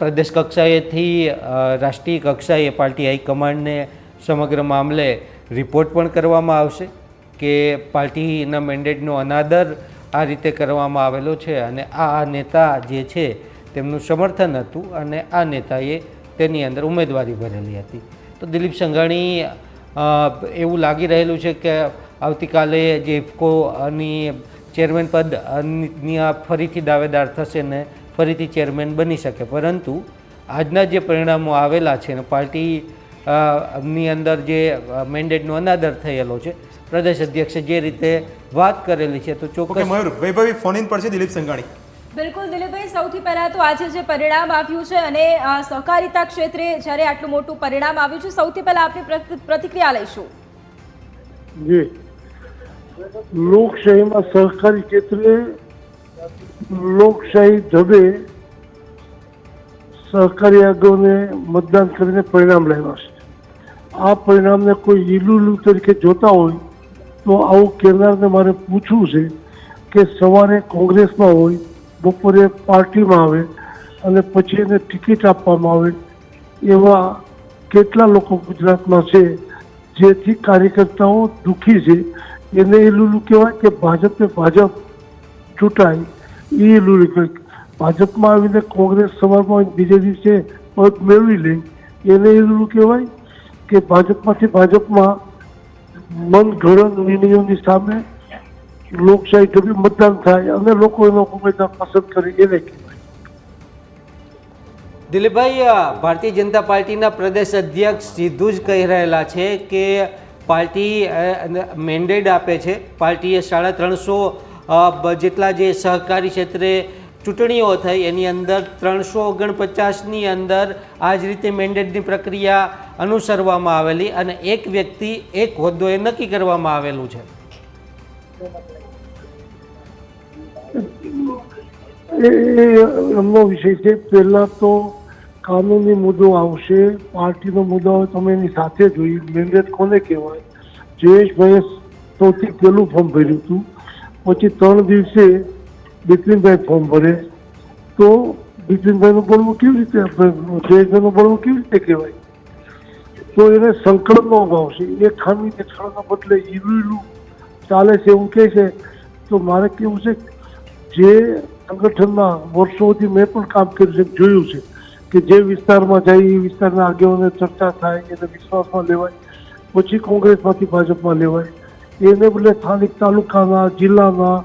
પ્રદેશ કક્ષાએથી રાષ્ટ્રીય કક્ષાએ પાર્ટી હાઈકમાન્ડને સમગ્ર મામલે રિપોર્ટ પણ કરવામાં આવશે કે પાર્ટીના મેન્ડેટનો અનાદર આ રીતે કરવામાં આવેલો છે અને આ નેતા જે છે તેમનું સમર્થન હતું અને આ નેતાએ તેની અંદર ઉમેદવારી ભરેલી હતી. તો દિલીપ સંઘાણી એવું લાગી રહેલું છે કે આવતીકાલે જે ઇફકોની ચેરમેન પદની ફરીથી દાવેદાર થશે ને ફરીથી ચેરમેન બની શકે. પરંતુ આજના જે પરિણામો આવેલા છે ને પાર્ટી ની અંદર જે મેન્ડેટનો અનાદર થયેલો છે પ્રદેશ અધ્યક્ષે જે રીતે વાત કરેલી છે તો ચોક્કસ વૈભવી ફોન ઇન પર છે દિલીપ સંઘાણી. બિલકુલ દિલીપભાઈ સૌથી પહેલા તો આજે જે પરિણામ આવ્યું છે અને સહકારિતા ક્ષેત્રે જ્યારે આટલું મોટું પરિણામ આવ્યું છે સૌથી પહેલા આપની પ્રતિક્રિયા લઈશું. જી. લોકશાહીમાં સહકારી ક્ષેત્રે લોકશાહી ઢબે સહકારી આગોને મતદાન કરીને પરિણામ લાવ્યા છે. આ પરિણામને કોઈ ઈલુલુ તરીકે જોતા હોય તો આવું કહેનારને મારે પૂછવું છે કે સવારે કોંગ્રેસમાં હોય, બપોરે પાર્ટીમાં આવે અને પછી એને ટિકિટ આપવામાં આવે એવા કેટલા લોકો ગુજરાતમાં છે, જેથી કાર્યકર્તાઓ દુઃખી છે. એને એ લુલું કહેવાય કે ભાજપને ભાજપ ચૂંટાય. એ લુલું ભાજપમાં આવીને કોંગ્રેસ સવારમાં બીજે દિવસે પદ મેળવી લે. એને એ કહેવાય કે ભાજપમાંથી ભાજપમાં મન ઘડન નિર્ણયોની સામે લોકશાહી ઢબે મતદાન થાય અને લોકો એનો ઉમેદવાર પસંદ કરે એને દિલીપભાઈ ભારતીય જનતા પાર્ટીના પ્રદેશ અધ્યક્ષ સીધું જ કહી રહેલા છે કે પાર્ટી મેન્ડેટ આપે છે. પાર્ટીએ સાડા ત્રણસો જેટલા જે સહકારી ક્ષેત્રે ચૂંટણીઓ થઈ, એની અંદર ત્રણસો ઓગણપચાસની અંદર આ જ રીતે મેન્ડેટની પ્રક્રિયા અનુસરવામાં આવેલી અને એક વ્યક્તિ, એક હોદ્દો એ નક્કી કરવામાં આવેલું છે. એમનો વિષય છે, પહેલાં તો કાનૂની મુદ્દો આવશે, પાર્ટીનો મુદ્દો તમે એની સાથે જોઈ, મેન્ડેટ કોને કહેવાય? જયેશભાઈએ સૌથી પહેલું ફોર્મ ભર્યું હતું. પછી ત્રણ દિવસે બિપિનભાઈ ફોર્મ ભરે. તો બિપિનભાઈનું બોલવું કેવી રીતે જયેશભાઈનું બોલવું કેવી રીતે કહેવાય? તો એને સંકલનનો અભાવ છે. એ ખામી દેખાડવાના બદલે ઈલું ચાલે છે એવું કહે છે. તો મારે કેવું છે જે સંગઠનમાં વર્ષોથી મેં પણ કામ કર્યું છે, જોયું છે કે જે વિસ્તારમાં જાય, એ વિસ્તારના આગેવાને ચર્ચા થાય, એને વિશ્વાસમાં લેવાય. પછી કોંગ્રેસમાંથી ભાજપમાં લેવાય. એને બદલે સ્થાનિક તાલુકાના જિલ્લાના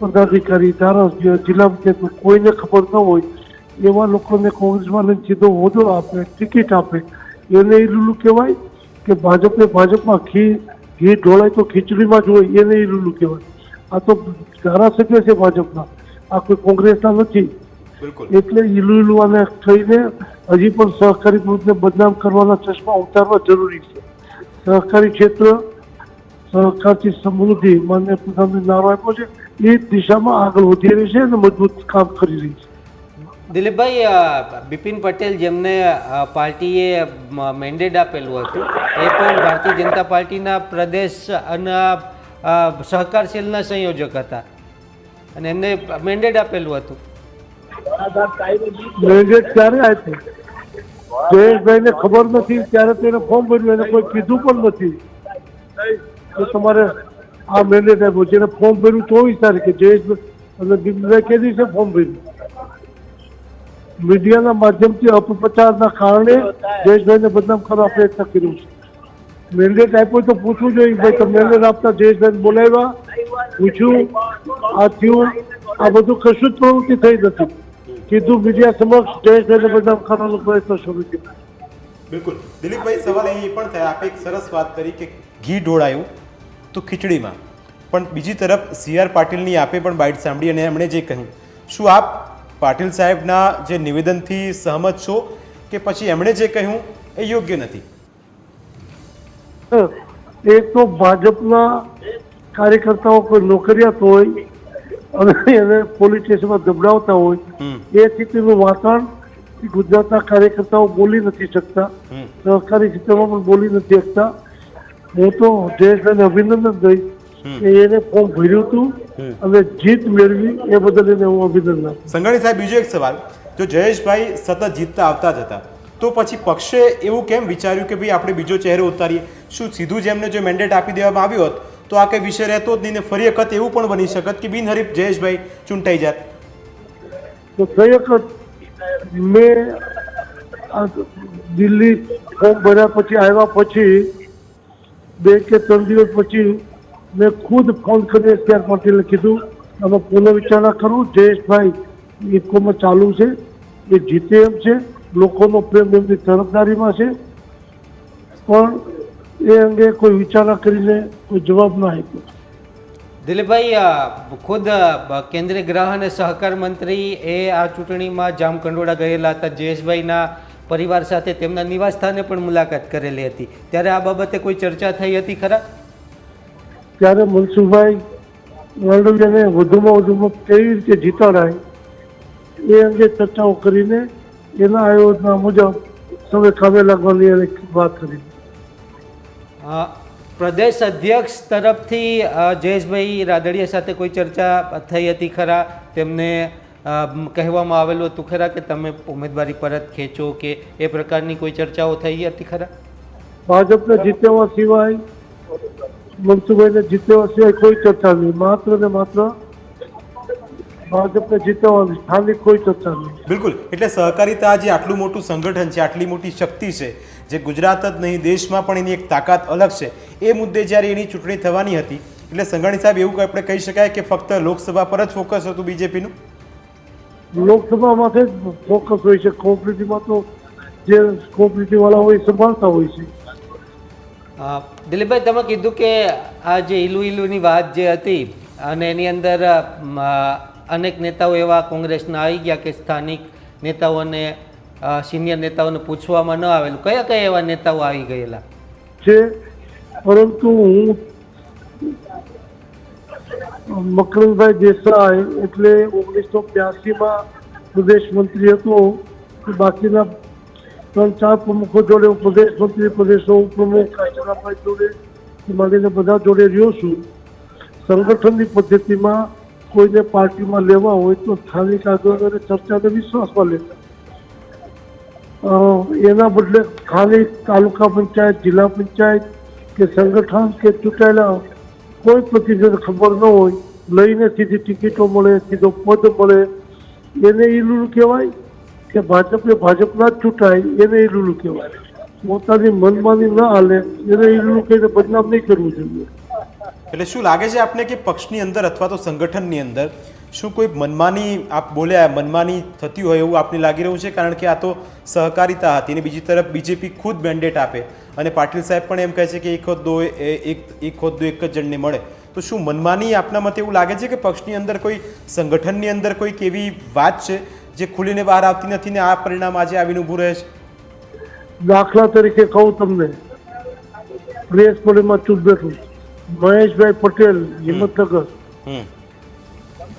પદાધિકારી ધારાસભ્ય જિલ્લા પંચાયતમાં કોઈને ખબર ન હોય એવા લોકોને કોંગ્રેસમાં લઈને સીધો હોદ્દો આપે ટિકિટ આપે એને એ લુલું કહેવાય કે ભાજપને ભાજપમાં ઘી ઘી ઢોળાય તો ખીચડીમાં જ હોય એને એ લુલું કહેવાય આ તો ધારાસભ્ય છે ભાજપના આ કોઈ કોંગ્રેસના નથી એટલે ઈલું ઈલું અને થઈને હજી પણ સહકારી ગ્રુપને બદનામ કરવાના ચશ્મા ઉતારવા જરૂરી છે સહકારી ક્ષેત્ર સહકારથી સમૃદ્ધિ માન્ય પ્રધાનમંત્રી નારો આપ્યો છે એ દિશામાં આગળ વધી રહી છે અને મજબૂત કામ કરી રહી છે દિલીપભાઈ બિપિન પટેલ જેમને પાર્ટીએ મેન્ડેટ આપેલું હતું એ પણ ભારતીય જનતા પાર્ટીના પ્રદેશ અને સહકારશીલના સહકાર સેલના સંયોજક હતા અને એમને મેન્ડેટ આપેલું હતું મેન્ડેટ ક્યારે આપ્યું જયેશભાઈને ખબર નથી ત્યારે તેને ફોર્મ ભર્યું એને કોઈ કીધું પણ નથી તો તમારે આ મેન્ડેટ આપ્યું જેને ફોર્મ ભર્યું ચોવીસ તારીખે જયેશ અને દિગ્વિજય કે દિવસે ફોર્મ ભર્યું. મીડિયાના માધ્યમથી અપપ્રચારના કારણે જયેશભાઈને બદનામ કરવા પ્રયત્ન કર્યો છે. મેન્ડેટ આપ્યો તો પૂછવું જોઈએ ભાઈ તો મેન્ડેટ આપતા જયેશભાઈને બોલાવ્યા? પૂછ્યું, આ થયું, આ બધું કશું જ પ્રવૃત્તિ થઈ નથી. કીધું મીડિયા સમક્ષ જયેશભાઈને બદનામ કરવાનો પ્રયત્ન શરૂ કર્યો. બિલકુલ. દિલીપભાઈ, સવાલ એ પણ થયા. આપે એક સરસ વાત કરી કે ઘી ઢોળાયું. તો ખીચડીમાં. પણ બીજી તરફ સી આર પાટીલની આપે પણ બાઇટ સાંભળી અને એમણે જે કહ્યું શું આપ પાટીલ સાહેબના જે નિવેદનથી સહમત છો કે પછી એમણે જે કહ્યું એ યોગ્ય નથી? એ તો ભાજપના કાર્યકર્તાઓ કોઈ નોકરિયાત હોય અને એને પોલીસ સ્ટેશનમાં દબડાવતા હોય એ સ્થિતિનું વાતાવરણ ગુજરાતના કાર્યકર્તાઓ બોલી નથી શકતા. સહકારી ક્ષેત્રમાં પણ બોલી નથી શકતા. હું તો જયેશભાઈને અભિનંદન દઈશ. કે એને ફોર્મ ભર્યું હતું. અને જીત મેળવી એ બદલ એને હું અભિનંદન. સંઘાણી સાહેબ બીજો એક સવાલ જો જયેશભાઈ સતત જીતતા આવતા જ હતા તો પછી પક્ષે એવું કેમ વિચાર્યું કે ભાઈ આપણે બીજો ચહેરો ઉતારીએ શું સીધું જ એમને જો મેન્ડેટ આપી દેવામાં આવ્યો હોત તો આ કંઈ વિષય રહેતો જ નહીં ને ફરી વખત એવું પણ બની શકત કે બિનહરીફ જયેશભાઈ ચૂંટાઈ જાત તો ફરી વખત મેં દિલ્હી ફોર્મ ભર્યા પછી આવ્યા પછી બે કે ત્રણ દિવસ પછી મેં ખુદ ફોન કરીને સી આર પાટીલને કીધું અમે પુનઃવિચારણા કરું, જયેશભાઈ ઇફકોમાં ચાલુ છે, એ જીતે એમ છે, લોકોનો પ્રેમ એમની તરફદારીમાં છે, પણ એ અંગે કોઈ વિચારણા કરીને કોઈ જવાબ ના આપ્યો. દિલીપભાઈ ખુદ કેન્દ્રીય ગૃહ અને સહકાર મંત્રી એ આ ચૂંટણીમાં જામકંડોળા ગયેલા હતા. જયેશભાઈના પરિવાર સાથે તેમના નિવાસ સ્થાને પણ મુલાકાત કરેલી હતી. ત્યારે આ બાબતે કોઈ ચર્ચા થઈ હતી ખરા? ત્યારે મનસુખભાઈ માંડવિયાને વધુમાં વધુમાં કેવી રીતે જીતાડાય એ અંગે ચર્ચાઓ કરીને એના આયોજના મુજબ સૌએ કામે લાગવાની વાત કરી. પ્રદેશ અધ્યક્ષ તરફથી જયેશભાઈ રાદડિયા સાથે કોઈ ચર્ચા થઈ હતી ખરા? તેમને કહેવામાં આવેલું હતું ખરા કે તમે ઉમેદવારી પરત ખેંચો કે એ પ્રકારની કોઈ ચર્ચાઓ થઈ હતી ખરા? ભાજપને જીત્યા સિવાય મનસુભાઈને જીત્યા સિવાય કોઈ ચર્ચા નહીં. માત્ર ને માત્ર ભાજપને જીતવાની સ્થાનિક કોઈ ચર્ચા નહીં. બિલકુલ. એટલે સહકારિતા જે આટલું મોટું સંગઠન છે આટલી મોટી શક્તિ છે જે ગુજરાત જ નહીં દેશમાં પણ એની એક તાકાત અલગ છે એ મુદ્દે જ્યારે એની ચૂંટણી થવાની હતી એટલે સંઘાણી સાહેબ એવું આપણે કહી શકાય કે ફક્ત લોકસભા પર જ ફોકસ હતું બીજેપીનું લોકસભામાં જ ફોકસ હોય છે. કોઓપરેટિવમાં તો જે કોઓપરેટિવ વાળા હોય સંભાળતા હોય છે. દિલીપભાઈ તમે કીધું કે આ જે ઈલુ ઈલુની વાત જે હતી અને એની અંદર અનેક નેતાઓ એવા કોંગ્રેસના આવી ગયા કે સ્થાનિક નેતાઓને સિનિયર નેતાઓને પૂછવામાં ન આવેલું. કયા કયા એવા નેતાઓ આવી ગયેલા? છે પરંતુ હું મકરંદભાઈ દેસાઈ એટલે ઓગણીસો બ્યાસીમાં પ્રદેશ મંત્રી હતો. બાકીના ત્રણ ચાર પ્રમુખો જોડે હું પ્રદેશ મંત્રી પ્રદેશનો ઉપપ્રમુખ કાજરાભાઈ જોડે માંડીને બધા જોડે રહ્યો છું. સંગઠનની પદ્ધતિમાં કોઈને પાર્ટીમાં લેવા હોય તો સ્થાનિક આગેવાનોને ચર્ચાને વિશ્વાસમાં લેતા. એના બદલે ખાલી તાલુકા પંચાયત, જિલ્લા પંચાયત કે સંગઠન કે ચૂંટાયેલા કોઈ પ્રતિજન ખબર ન હોય, લઈને સીધી ટિકિટો મળે, સીધો પદ મળે, એને એ લૂલું કહેવાય કે ભાજપને ભાજપના જ ચૂંટાય, એને એ લૂલું કહેવાય. પોતાની મનમાની ન હાલે, એને એ લૂલું કહીને બદનામ નહીં કરવું જોઈએ. એટલે શું લાગે છે આપને કે પક્ષની અંદર અથવા તો સંગઠનની અંદર શું કોઈ મનમાની આપ બોલ્યા મનમાની થતી હોય એવું આપને લાગી રહ્યું છે? કારણ કે આ તો સહકારિતા હતી અને બીજી તરફ બીજેપી ખુદ મેન્ડેટ આપે. અને પાટીલ સાહેબ પણ એમ કહે છે કે એક હોદ્દો એ એક એક હોદ્દો એક જ જણને મળે. તો શું મનમાની આપના મતે એવું લાગે છે કે પક્ષની અંદર કોઈ સંગઠનની અંદર કોઈક એવી વાત છે જે ખુલીને બહાર આવતી નથી ને આ પરિણામ આજે આવીને ઊભું રહે છે? દાખલા તરીકે કહું તમને પ્રેસ પોલીમાં ચૂપ બેઠું. મહેશભાઈ પટેલ હિંમતનગર. હમ.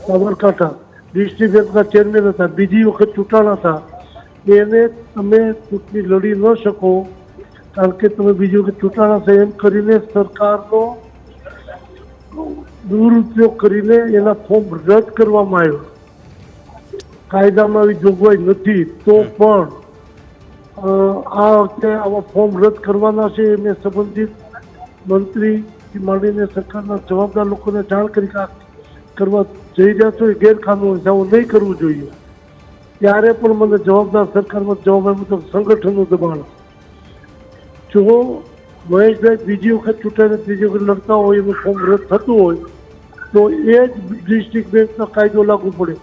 સાબરકાંઠા ડિસ્ટ્રિક્ટ બેંકના ચેરમેન હતા, બીજી વખત ચૂંટાણા હતા. એને તમે ચૂંટણી લડી ન શકો, કારણ કે તમે બીજી વખત ચૂંટાણા છે, એમ કરીને સરકારનો દુરુપયોગ કરીને એના ફોર્મ રદ કરવામાં આવ્યો. કાયદામાં આવી જોગવાઈ નથી, તો પણ આ વખતે આવા ફોર્મ રદ કરવાના છે, એને સંબંધિત મંત્રી માંડીને સરકારના જવાબદાર લોકોને જાણ કરી કરવા જઈ છો એ ગેરકાનૂની છે આવું નહીં કરવું જોઈએ. ત્યારે પણ મને જવાબદાર સરકારમાં જવાબ આપ્યો તો સંગઠનનું દબાણ. જો મહેશભાઈ બીજી વખત ચૂંટાઈને ત્રીજી વખત લડતા હોય, એનું ફોર્મ રદ થતું હોય, તો એ જ ડિસ્ટ્રિક્ટ બેંકનો કાયદો લાગુ પડે.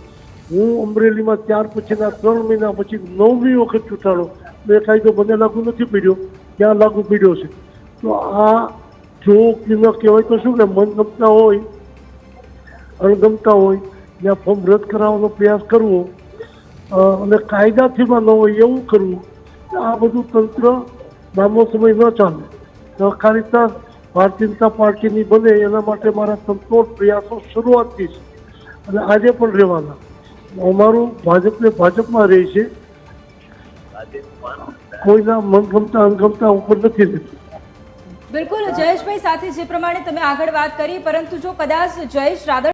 હું અમરેલીમાં ત્યાર પછીના ત્રણ મહિના પછી નવમી વખત ચૂંટાડો એ કાયદો મને લાગુ નથી પડ્યો. ત્યાં લાગુ પડ્યો છે. તો આ જો ન કહેવાય તો શું કે મન ગમતા હોય અણગમતા હોય, ત્યાં ફોર્મ રદ કરાવવાનો પ્રયાસ કરવો અને કાયદાથીમાં ન હોય એવું કરવું આ બધું તંત્ર લાંબો સમય ન ચાલે. સહકારિતા ભારતીય જનતા પાર્ટીની બને એના માટે મારા સંતોષ પ્રયાસો શરૂઆતથી છે અને આજે પણ રહેવાના. અમારું ભાજપને ભાજપમાં રહે છે. કોઈના મનગમતા અણગમતા ઉપર નથી રહેતું. બિલકુલ, જયેશભાઈ સાથે જે પ્રમાણે તમે આગળ વાત કરી, પરંતુ જો કદાચ જયેશ રાદડિયા